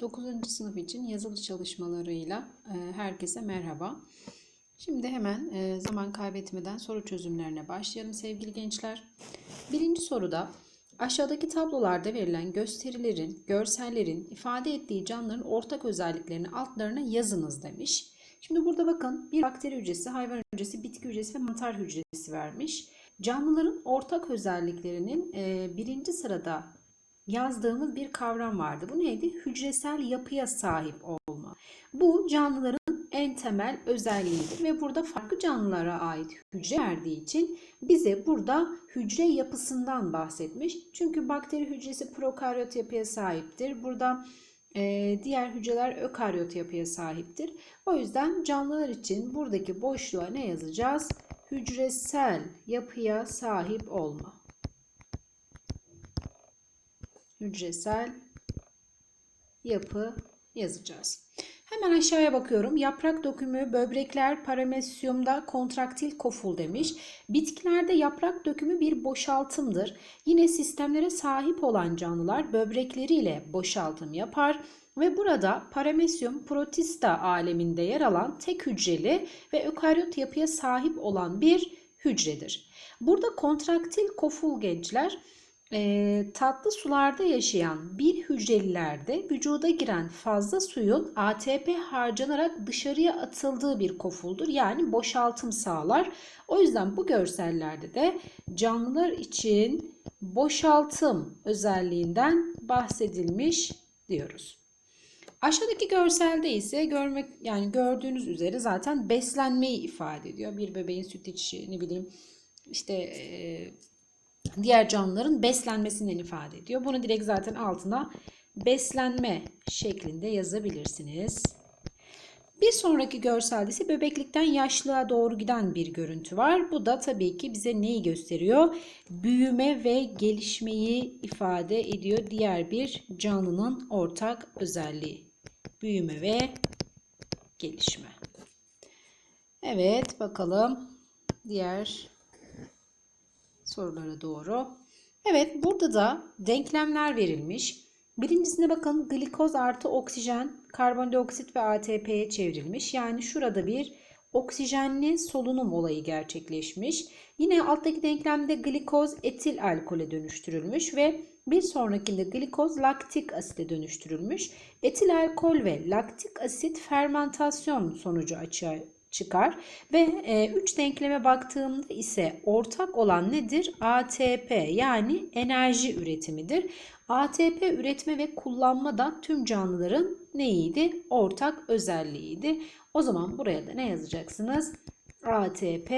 9. sınıf için yazılı çalışmalarıyla e, herkese merhaba. Şimdi hemen e, zaman kaybetmeden soru çözümlerine başlayalım sevgili gençler. Birinci soruda aşağıdaki tablolarda verilen gösterilerin, görsellerin ifade ettiği canlıların ortak özelliklerini altlarına yazınız demiş. Şimdi burada bakın bir bakteri hücresi, hayvan hücresi, bitki hücresi ve mantar hücresi vermiş. Canlıların ortak özelliklerinin e, birinci sırada yazdığımız bir kavram vardı. Bu neydi? Hücresel yapıya sahip olma. Bu canlıların en temel özelliğidir ve burada farklı canlılara ait hücre verdiği için bize burada hücre yapısından bahsetmiş. Çünkü bakteri hücresi prokaryot yapıya sahiptir. Burada e, diğer hücreler ökaryot yapıya sahiptir. O yüzden canlılar için buradaki boşluğa ne yazacağız? Hücresel yapıya sahip olma hücresel yapı yazacağız. Hemen aşağıya bakıyorum. Yaprak dökümü, böbrekler, paramesyumda kontraktil koful demiş. Bitkilerde yaprak dökümü bir boşaltımdır. Yine sistemlere sahip olan canlılar böbrekleriyle boşaltım yapar ve burada paramesyum protista aleminde yer alan tek hücreli ve ökaryot yapıya sahip olan bir hücredir. Burada kontraktil koful gençler e, tatlı sularda yaşayan bir hücrelilerde vücuda giren fazla suyun ATP harcanarak dışarıya atıldığı bir kofuldur. Yani boşaltım sağlar. O yüzden bu görsellerde de canlılar için boşaltım özelliğinden bahsedilmiş diyoruz. Aşağıdaki görselde ise görmek yani gördüğünüz üzere zaten beslenmeyi ifade ediyor. Bir bebeğin süt içişi ne bileyim işte e, diğer canlıların beslenmesinden ifade ediyor. Bunu direkt zaten altına beslenme şeklinde yazabilirsiniz. Bir sonraki görselde ise bebeklikten yaşlılığa doğru giden bir görüntü var. Bu da tabii ki bize neyi gösteriyor? Büyüme ve gelişmeyi ifade ediyor. Diğer bir canlının ortak özelliği. Büyüme ve gelişme. Evet bakalım diğer sorulara doğru. Evet burada da denklemler verilmiş. Birincisine bakın glikoz artı oksijen karbondioksit ve ATP'ye çevrilmiş. Yani şurada bir oksijenli solunum olayı gerçekleşmiş. Yine alttaki denklemde glikoz etil alkole dönüştürülmüş ve bir sonrakinde glikoz laktik asite dönüştürülmüş. Etil alkol ve laktik asit fermentasyon sonucu açığa çıkar. Ve 3 e, denkleme baktığımda ise ortak olan nedir? ATP yani enerji üretimidir. ATP üretme ve kullanma da tüm canlıların neyiydi? Ortak özelliğiydi. O zaman buraya da ne yazacaksınız? ATP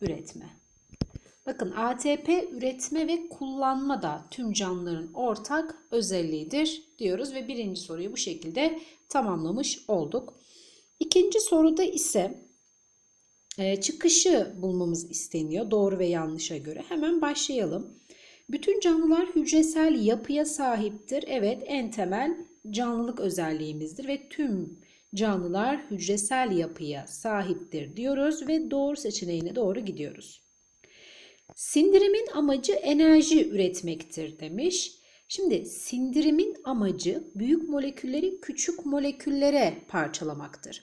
üretme. Bakın ATP üretme ve kullanma da tüm canlıların ortak özelliğidir diyoruz ve birinci soruyu bu şekilde tamamlamış olduk. İkinci soruda ise çıkışı bulmamız isteniyor doğru ve yanlışa göre. Hemen başlayalım. Bütün canlılar hücresel yapıya sahiptir. Evet en temel canlılık özelliğimizdir ve tüm canlılar hücresel yapıya sahiptir diyoruz ve doğru seçeneğine doğru gidiyoruz. Sindirimin amacı enerji üretmektir demiş. Şimdi sindirimin amacı büyük molekülleri küçük moleküllere parçalamaktır.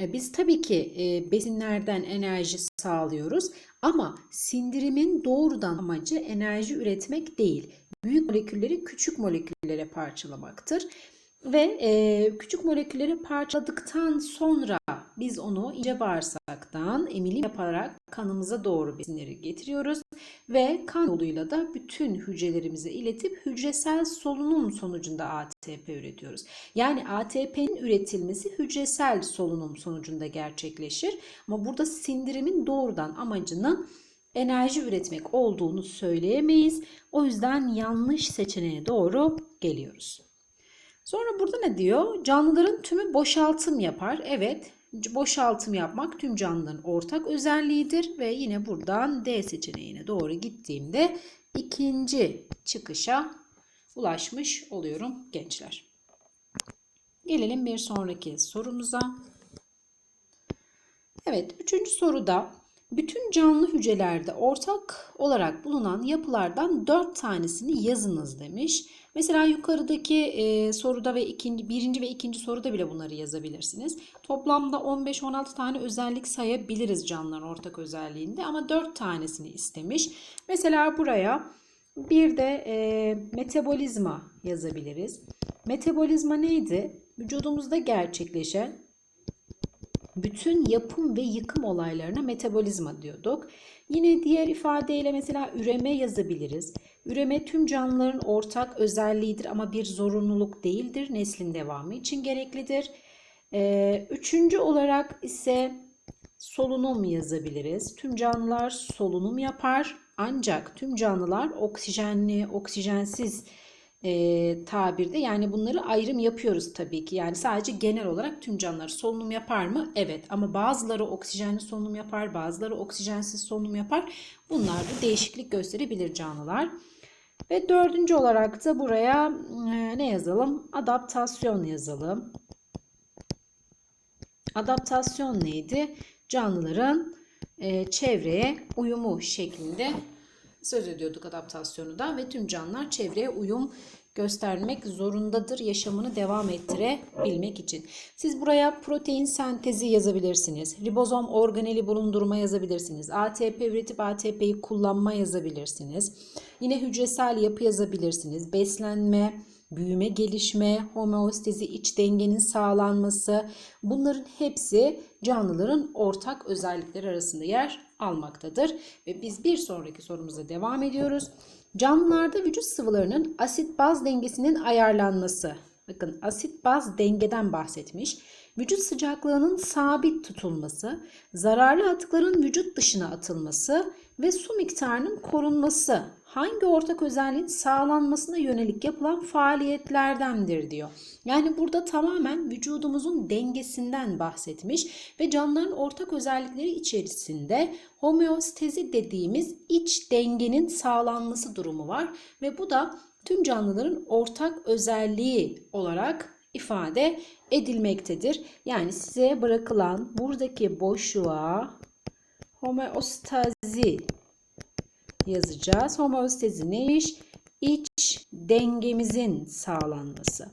E, biz tabii ki e, besinlerden enerji sağlıyoruz ama sindirimin doğrudan amacı enerji üretmek değil. Büyük molekülleri küçük moleküllere parçalamaktır. Ve e, küçük molekülleri parçaladıktan sonra biz onu ince bağırsaktan emilim yaparak kanımıza doğru besinleri getiriyoruz. Ve kan yoluyla da bütün hücrelerimize iletip hücresel solunum sonucunda ATP üretiyoruz. Yani ATP'nin üretilmesi hücresel solunum sonucunda gerçekleşir. Ama burada sindirimin doğrudan amacının enerji üretmek olduğunu söyleyemeyiz. O yüzden yanlış seçeneğe doğru geliyoruz. Sonra burada ne diyor? Canlıların tümü boşaltım yapar. Evet, boşaltım yapmak tüm canlıların ortak özelliğidir ve yine buradan D seçeneğine doğru gittiğimde ikinci çıkışa ulaşmış oluyorum gençler. Gelelim bir sonraki sorumuza. Evet, üçüncü soruda bütün canlı hücrelerde ortak olarak bulunan yapılardan dört tanesini yazınız demiş. Mesela yukarıdaki e, soruda ve ikinci, birinci ve ikinci soruda bile bunları yazabilirsiniz. Toplamda 15-16 tane özellik sayabiliriz canlıların ortak özelliğinde ama 4 tanesini istemiş. Mesela buraya bir de e, metabolizma yazabiliriz. Metabolizma neydi? Vücudumuzda gerçekleşen bütün yapım ve yıkım olaylarına metabolizma diyorduk. Yine diğer ifadeyle mesela üreme yazabiliriz. Üreme tüm canlıların ortak özelliğidir ama bir zorunluluk değildir. Neslin devamı için gereklidir. Ee, üçüncü olarak ise solunum yazabiliriz. Tüm canlılar solunum yapar ancak tüm canlılar oksijenli, oksijensiz e, tabirde yani bunları ayrım yapıyoruz tabii ki. Yani sadece genel olarak tüm canlılar solunum yapar mı? Evet ama bazıları oksijenli solunum yapar, bazıları oksijensiz solunum yapar. Bunlar da değişiklik gösterebilir canlılar. Ve dördüncü olarak da buraya e, ne yazalım? Adaptasyon yazalım. Adaptasyon neydi? Canlıların e, çevreye uyumu şeklinde söz ediyorduk adaptasyonu da ve tüm canlılar çevreye uyum göstermek zorundadır yaşamını devam ettirebilmek için. Siz buraya protein sentezi yazabilirsiniz. Ribozom organeli bulundurma yazabilirsiniz. ATP üretip ATP'yi kullanma yazabilirsiniz. Yine hücresel yapı yazabilirsiniz. Beslenme, büyüme, gelişme, homeostezi, iç dengenin sağlanması bunların hepsi canlıların ortak özellikleri arasında yer almaktadır. Ve biz bir sonraki sorumuza devam ediyoruz. Canlılarda vücut sıvılarının asit baz dengesinin ayarlanması. Bakın asit baz dengeden bahsetmiş. Vücut sıcaklığının sabit tutulması, zararlı atıkların vücut dışına atılması ve su miktarının korunması hangi ortak özelliğin sağlanmasına yönelik yapılan faaliyetlerdendir diyor. Yani burada tamamen vücudumuzun dengesinden bahsetmiş ve canlıların ortak özellikleri içerisinde homeostezi dediğimiz iç dengenin sağlanması durumu var ve bu da tüm canlıların ortak özelliği olarak ifade edilmektedir. Yani size bırakılan buradaki boşluğa homeostazi yazacağız. Homeostezi ne iş? İç dengemizin sağlanması.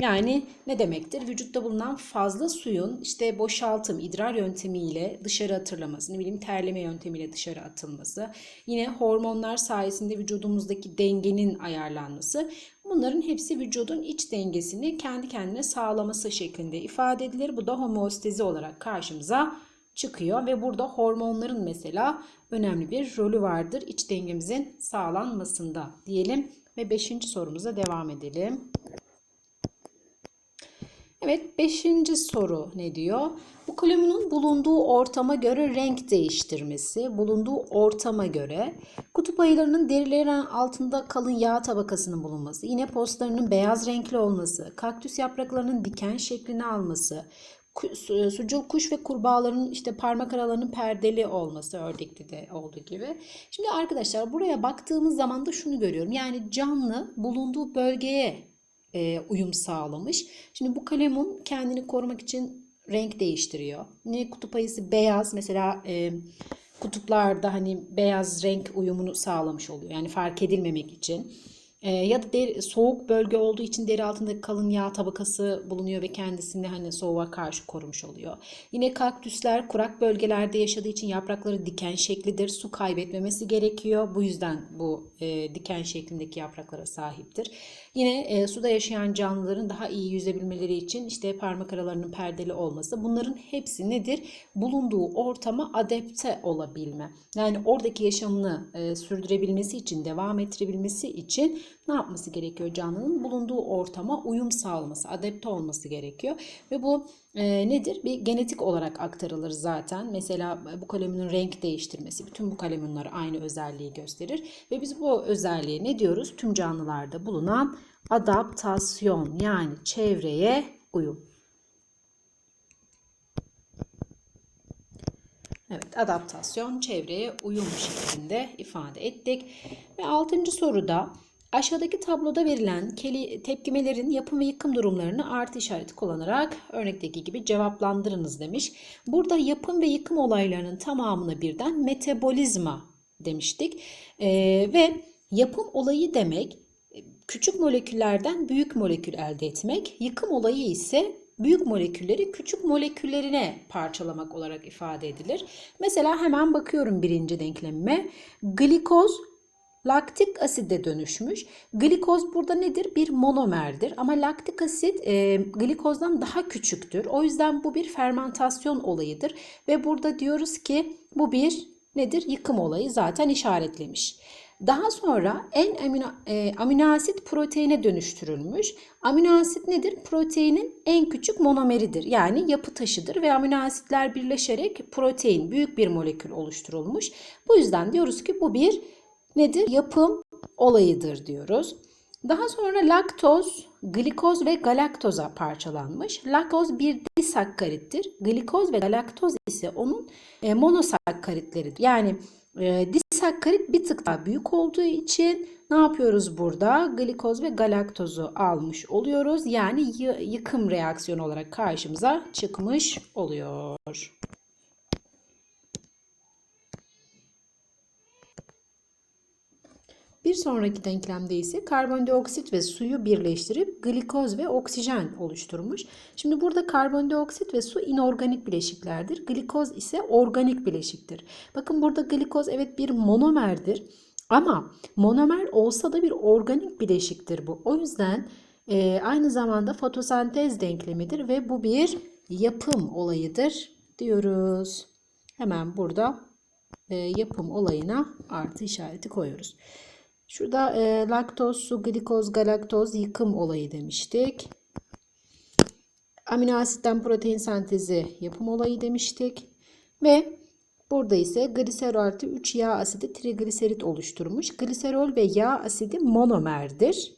Yani ne demektir? Vücutta bulunan fazla suyun işte boşaltım, idrar yöntemiyle dışarı atılması, ne bileyim terleme yöntemiyle dışarı atılması, yine hormonlar sayesinde vücudumuzdaki dengenin ayarlanması. Bunların hepsi vücudun iç dengesini kendi kendine sağlaması şeklinde ifade edilir. Bu da homeostezi olarak karşımıza çıkıyor ve burada hormonların mesela önemli bir rolü vardır iç dengemizin sağlanmasında diyelim ve 5. sorumuza devam edelim. Evet 5. soru ne diyor? Bu kalemunun bulunduğu ortama göre renk değiştirmesi, bulunduğu ortama göre kutup ayılarının derilerinin altında kalın yağ tabakasının bulunması, yine postlarının beyaz renkli olması, kaktüs yapraklarının diken şeklini alması, sucul kuş ve kurbağaların işte parmak aralarının perdeli olması ördekte de olduğu gibi. Şimdi arkadaşlar buraya baktığımız zaman da şunu görüyorum. Yani canlı bulunduğu bölgeye e, uyum sağlamış. Şimdi bu kalemun kendini korumak için renk değiştiriyor. Ne kutup ayısı beyaz mesela e, kutuplarda hani beyaz renk uyumunu sağlamış oluyor. Yani fark edilmemek için. E, ya da deri, soğuk bölge olduğu için deri altında kalın yağ tabakası bulunuyor ve kendisini hani soğuğa karşı korumuş oluyor. Yine kaktüsler kurak bölgelerde yaşadığı için yaprakları diken şeklidir. Su kaybetmemesi gerekiyor. Bu yüzden bu e, diken şeklindeki yapraklara sahiptir. Yine e, suda yaşayan canlıların daha iyi yüzebilmeleri için işte parmak aralarının perdeli olması. Bunların hepsi nedir? Bulunduğu ortama adapte olabilme. Yani oradaki yaşamını e, sürdürebilmesi için, devam ettirebilmesi için ne yapması gerekiyor canlının? Bulunduğu ortama uyum sağlaması, adapte olması gerekiyor. Ve bu e, nedir? Bir genetik olarak aktarılır zaten. Mesela bu kalemunun renk değiştirmesi, bütün bu kalemunlar aynı özelliği gösterir. Ve biz bu özelliğe ne diyoruz? Tüm canlılarda bulunan adaptasyon yani çevreye uyum. Evet, adaptasyon çevreye uyum şeklinde ifade ettik. Ve altıncı soruda Aşağıdaki tabloda verilen tepkimelerin yapım ve yıkım durumlarını artı işareti kullanarak örnekteki gibi cevaplandırınız demiş. Burada yapım ve yıkım olaylarının tamamına birden metabolizma demiştik. Ee, ve yapım olayı demek küçük moleküllerden büyük molekül elde etmek. Yıkım olayı ise büyük molekülleri küçük moleküllerine parçalamak olarak ifade edilir. Mesela hemen bakıyorum birinci denklemime. Glikoz laktik aside dönüşmüş. Glikoz burada nedir? Bir monomerdir ama laktik asit e, glikozdan daha küçüktür. O yüzden bu bir fermentasyon olayıdır ve burada diyoruz ki bu bir nedir? Yıkım olayı zaten işaretlemiş. Daha sonra en amino, e, amino asit proteine dönüştürülmüş. Amino asit nedir? Proteinin en küçük monomeridir. Yani yapı taşıdır ve amino asitler birleşerek protein büyük bir molekül oluşturulmuş. Bu yüzden diyoruz ki bu bir nedir? Yapım olayıdır diyoruz. Daha sonra laktoz, glikoz ve galaktoza parçalanmış. Laktoz bir disakkarittir. Glikoz ve galaktoz ise onun e, monosakkaritleridir. Yani e, disakkarit bir tık daha büyük olduğu için ne yapıyoruz burada? Glikoz ve galaktozu almış oluyoruz. Yani yıkım reaksiyonu olarak karşımıza çıkmış oluyor. Bir sonraki denklemde ise karbondioksit ve suyu birleştirip glikoz ve oksijen oluşturmuş. Şimdi burada karbondioksit ve su inorganik bileşiklerdir. Glikoz ise organik bileşiktir. Bakın burada glikoz evet bir monomerdir. Ama monomer olsa da bir organik bileşiktir bu. O yüzden e, aynı zamanda fotosentez denklemidir ve bu bir yapım olayıdır diyoruz. Hemen burada e, yapım olayına artı işareti koyuyoruz. Şurada e, laktoz, su, glikoz, galaktoz yıkım olayı demiştik. Amino asitten protein sentezi yapım olayı demiştik. Ve burada ise gliserol artı 3 yağ asidi trigliserit oluşturmuş. Gliserol ve yağ asidi monomerdir.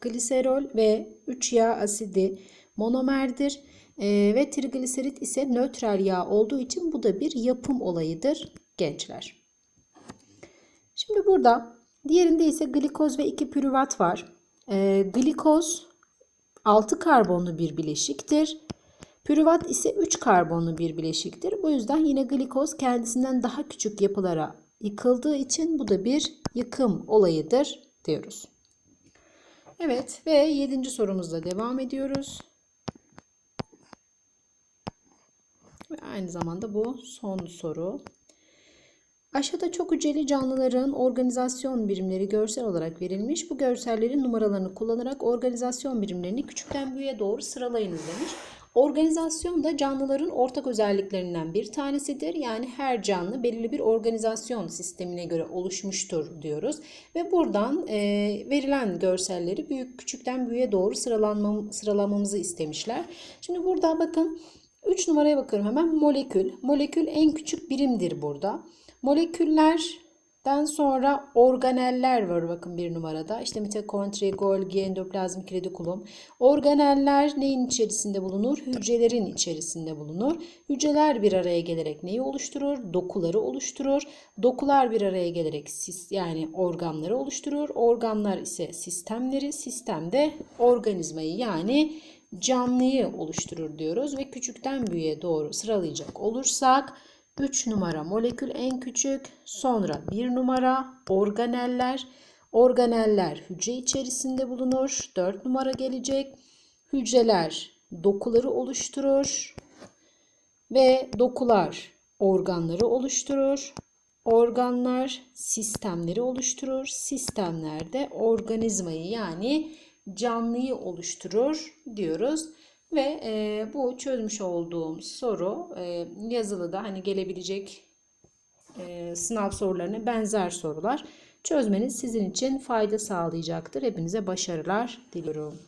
Gliserol ve 3 yağ asidi monomerdir. E, ve trigliserit ise nötral yağ olduğu için bu da bir yapım olayıdır gençler. Şimdi burada diğerinde ise glikoz ve 2 pürüvat var. E, glikoz 6 karbonlu bir bileşiktir. Pürüvat ise 3 karbonlu bir bileşiktir. Bu yüzden yine glikoz kendisinden daha küçük yapılara yıkıldığı için bu da bir yıkım olayıdır diyoruz. Evet ve 7. sorumuzla devam ediyoruz. Ve aynı zamanda bu son soru. Aşağıda çok hücreli canlıların organizasyon birimleri görsel olarak verilmiş. Bu görsellerin numaralarını kullanarak organizasyon birimlerini küçükten büyüğe doğru sıralayınız demiş. Organizasyon da canlıların ortak özelliklerinden bir tanesidir. Yani her canlı belirli bir organizasyon sistemine göre oluşmuştur diyoruz. Ve buradan e, verilen görselleri büyük küçükten büyüğe doğru sıralanmam, sıralamamızı istemişler. Şimdi burada bakın 3 numaraya bakıyorum hemen molekül. Molekül en küçük birimdir burada. Moleküllerden sonra organeller var bakın bir numarada. İşte mitokondri, Golgi, endoplazmik retikulum. Organeller neyin içerisinde bulunur? Hücrelerin içerisinde bulunur. Hücreler bir araya gelerek neyi oluşturur? Dokuları oluşturur. Dokular bir araya gelerek sis, yani organları oluşturur. Organlar ise sistemleri, sistemde organizmayı yani canlıyı oluşturur diyoruz ve küçükten büyüğe doğru sıralayacak olursak 3 numara molekül en küçük, sonra 1 numara organeller. Organeller hücre içerisinde bulunur. 4 numara gelecek. Hücreler dokuları oluşturur ve dokular organları oluşturur. Organlar sistemleri oluşturur. Sistemlerde organizmayı yani canlıyı oluşturur diyoruz. Ve e, bu çözmüş olduğum soru e, yazılıda hani gelebilecek e, sınav sorularına benzer sorular çözmeniz sizin için fayda sağlayacaktır. Hepinize başarılar diliyorum.